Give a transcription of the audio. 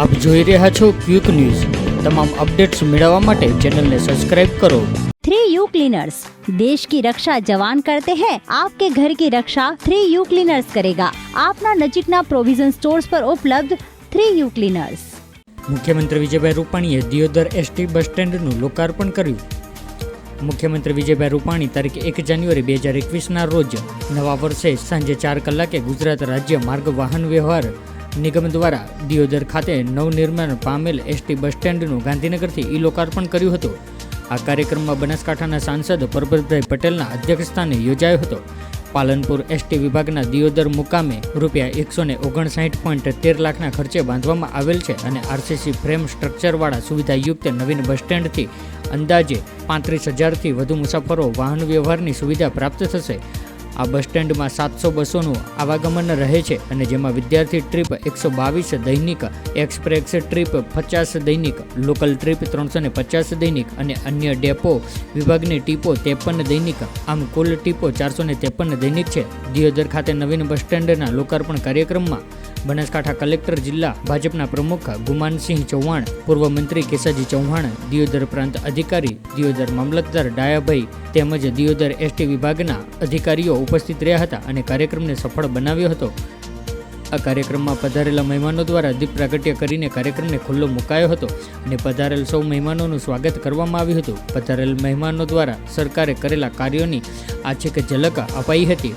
આપ જોઈ રહ્યા છો ક્વિક ન્યૂઝ. તમામ અપડેટ્સ મેળવવા માટે ચેનલને સબસ્ક્રાઇબ કરો. थ्री यू क्लीनर्स देश की रक्षा जवान करते हैं आपके ઘર કી રક્ષા થ્રી યુ ક્લીનર્સ કરેગા. આપના નજીકના પ્રોવિઝન સ્ટોર્સ પર ઉપલબ્ધ થ્રી યુ ક્લીનર્સ. મુખ્યમંત્રી વિજયભાઈ રૂપાણીએ દિયોદર એસટી બસ સ્ટેન્ડનું લોકાર્પણ કર્યું. મુખ્યમંત્રી વિજયભાઈ રૂપાણી તારીખ એક જાન્યુઆરી બે હજાર એકવીસના રોજ નવા વર્ષે સાંજે ચાર કલાકે ગુજરાત રાજ્ય માર્ગ વાહન વ્યવહાર નિગમ દ્વારા દિયોદર ખાતે નવનિર્માણ પામેલ એસટી બસ સ્ટેન્ડનું ગાંધીનગરથી ઈ લોકાર્પણ કર્યું હતું. આ કાર્યક્રમમાં બનાસકાંઠાના સાંસદ પરબતભાઈ પટેલના અધ્યક્ષસ્થાને યોજાયો હતો. પાલનપુર એસટી વિભાગના દિયોદર મુકામે રૂપિયા એકસો ને ઓગણસાઠ પોઈન્ટ તેર લાખના ખર્ચે બાંધવામાં આવેલ છે અને આરસીસી ફ્રેમ સ્ટ્રક્ચરવાળા સુવિધાયુક્ત નવીન બસ સ્ટેન્ડથી અંદાજે પાંત્રીસ હજારથી વધુ મુસાફરો વાહન વ્યવહારની સુવિધા પ્રાપ્ત થશે. આ બસ સ્ટેન્ડમાં સાતસો બસોનું આવાગમન રહે છે અને જેમાં વિદ્યાર્થી ટ્રીપ એકસો બાવીસ દૈનિક, એક્સપ્રેસ ટ્રીપ પચાસ દૈનિક, લોકલ ટ્રીપ ત્રણસો ને પચાસ દૈનિક અને અન્ય ડેપો વિભાગની ટીપો ત્રેપન દૈનિક. આમ કુલ ટીપો ચારસો ને ત્રેપન દૈનિક છે. દિયોદર ખાતે નવીન બસ સ્ટેન્ડના લોકાર્પણ કાર્યક્રમમાં બનાસકાંઠા કલેક્ટર જિલ્લા ભાજપના પ્રમુખ ગુમાનસિંહ ચૌહાણ, પૂર્વ મંત્રી કેસાજી ચૌહાણ, દિયોદર પ્રાંત અધિકારી દિયોદર મામલતદાર ડાયાભાઈ તેમજ દિયોદર એસટી વિભાગના અધિકારીઓ ઉપસ્થિત રહ્યા હતા અને કાર્યક્રમને સફળ બનાવ્યો હતો. આ કાર્યક્રમમાં પધારેલા મહેમાનો દ્વારા દીપ પ્રાગટ્ય કરીને કાર્યક્રમને ખુલ્લો મુકાયો હતો અને પધારેલ સૌ મહેમાનોનું સ્વાગત કરવામાં આવ્યું હતું. પધારેલ મહેમાનો દ્વારા સરકારે કરેલા કાર્યોની આછેક ઝલક અપાઈ હતી.